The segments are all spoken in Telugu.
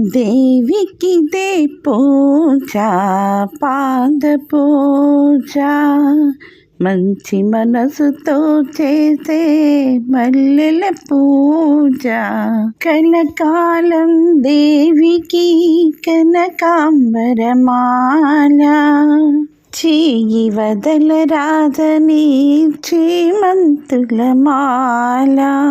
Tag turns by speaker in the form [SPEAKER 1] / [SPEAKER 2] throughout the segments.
[SPEAKER 1] దేవికి దే పూజ పాద పూజ. మంచి మనసుతో చేసే మల్లెల పూజ. కనకాలం దేవికి కనకాంబరమాల. చేయి వదల రాజని చేమంతుల మాల.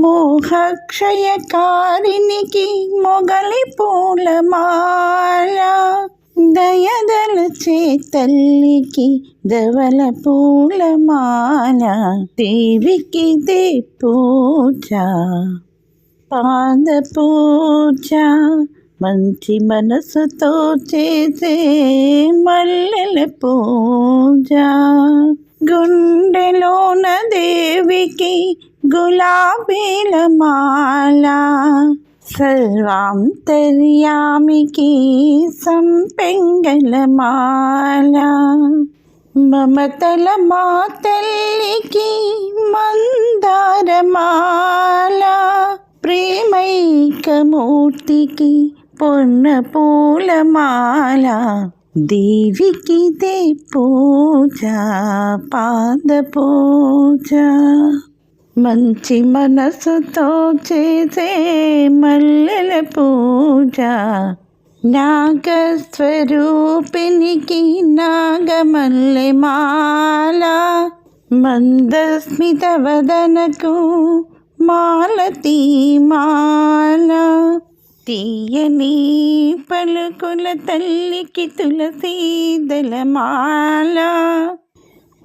[SPEAKER 1] మోహక్షయకారినికి మొగలి పూలమాల దయదలచే తల్లికి దవల పూలమాల దేవికి దే పూజ పాద పూజ మంచి మనసుతో చేసే మల్లెల పూజ గుండెలోన దేవికి గులాబీల మాల. సర్వాంతర్యామికి సంపెంగల మాల. మమతల మా తల్లికి మందారమాల ప్రేమైకమూర్తికి పొన్న పూలమాల దేవికి దే పూజ పాద పూజ. మంచి మనసుతో చేసే మల్లెల పూజ. నాగస్వరూపినికి నాగమల్లె మాల మందస్మిత వదనకు మాలతీ మాల తీయని పలుకుల తల్లికి తులసీదల మాల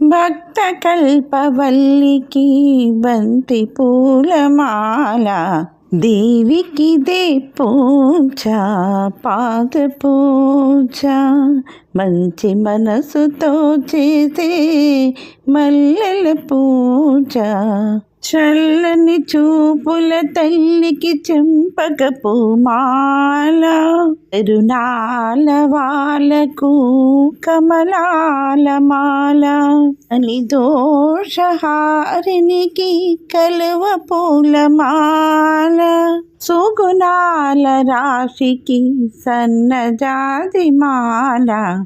[SPEAKER 1] భక్త కల్పవల్లికి బంతి పూలమాల. దేవికి దే పూజ పాద పూజ. మంచి మనసుతో చేసే మల్లెల పూజ. చల్లని చూపుల తల్లికి చెంపకపు మాల కరుణాల వాళ్ళకు కమలాల మాల. అని దోషహారినికి కలువ పూల మాల. సుగుణాల రాశికి సన్నజాతి మాల.